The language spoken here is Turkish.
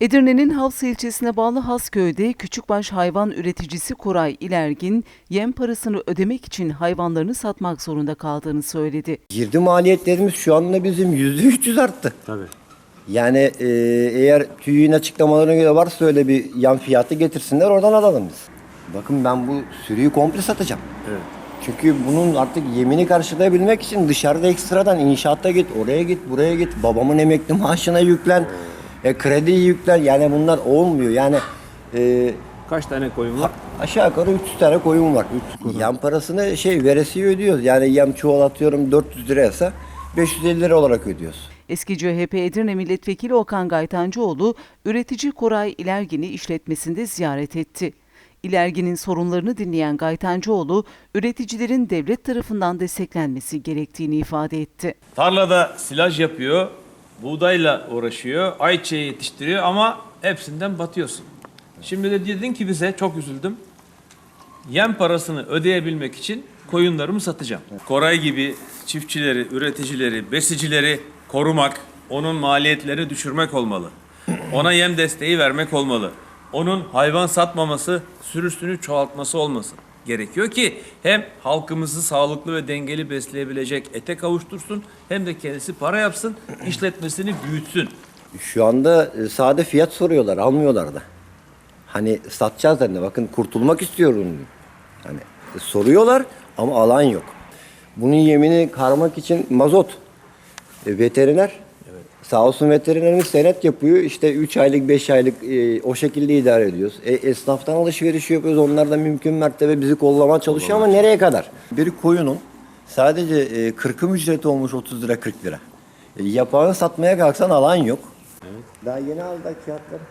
Edirne'nin Havs ilçesine bağlı Hasköy'de küçükbaş hayvan üreticisi Koray İlergin, yem parasını ödemek için hayvanlarını satmak zorunda kaldığını söyledi. Girdi maliyetlerimiz şu anda bizim yüzde 300 arttı. Tabii. Yani e, eğer TÜİ'nin açıklamalarına göre varsa öyle bir yan fiyatı getirsinler oradan alalım biz. Bakın ben bu sürüyü komple satacağım. Evet. Çünkü bunun artık yemini karşılayabilmek için dışarıda ekstradan inşaatta git, oraya git, buraya git. Babamın emekli maaşına yüklen, e, krediyi yüklen. Yani bunlar olmuyor. Yani e, Kaç tane koyun var? aşağı yukarı 300 tane koyun var. Yem parasını şey veresiye ödüyoruz. Yani yem çuval atıyorum 400 liraysa 550 lira olarak ödüyoruz. Eski CHP Edirne Milletvekili Okan Gaytancıoğlu, üretici Koray İlergin'i işletmesinde ziyaret etti. İlergin'in sorunlarını dinleyen Gaytancıoğlu, üreticilerin devlet tarafından desteklenmesi gerektiğini ifade etti. Tarlada silaj yapıyor, buğdayla uğraşıyor, ayçiçeği yetiştiriyor ama hepsinden batıyorsun. Şimdi de dedin ki bize, çok üzüldüm. Yem parasını ödeyebilmek için koyunlarımı satacağım. Koray gibi çiftçileri, üreticileri, besicileri korumak, onun maliyetlerini düşürmek olmalı. Ona yem desteği vermek olmalı. Onun hayvan satmaması, sürüsünü çoğaltması olması gerekiyor ki hem halkımızı sağlıklı ve dengeli besleyebilecek ete kavuştursun hem de kendisi para yapsın, işletmesini büyütsün. Şu anda e, sade fiyat soruyorlar, almıyorlar da. Hani satacağız da ne? Bakın kurtulmak istiyorum. Hani e, soruyorlar ama alan yok. Bunun yemini karmak için mazot. E, veteriner. Sağ olsun veterinerimiz senet yapıyor. İşte 3 aylık, 5 aylık e, o şekilde idare ediyoruz. E, esnaftan alışveriş yapıyoruz. Onlar da mümkün mertebe bizi kollamaya çalışıyor ama nereye kadar? Bir koyunun sadece e, kırkım ücreti olmuş 30 lira 40 lira. E, yapağını satmaya kalksan alan yok. Daha yeni aldık fiyatları.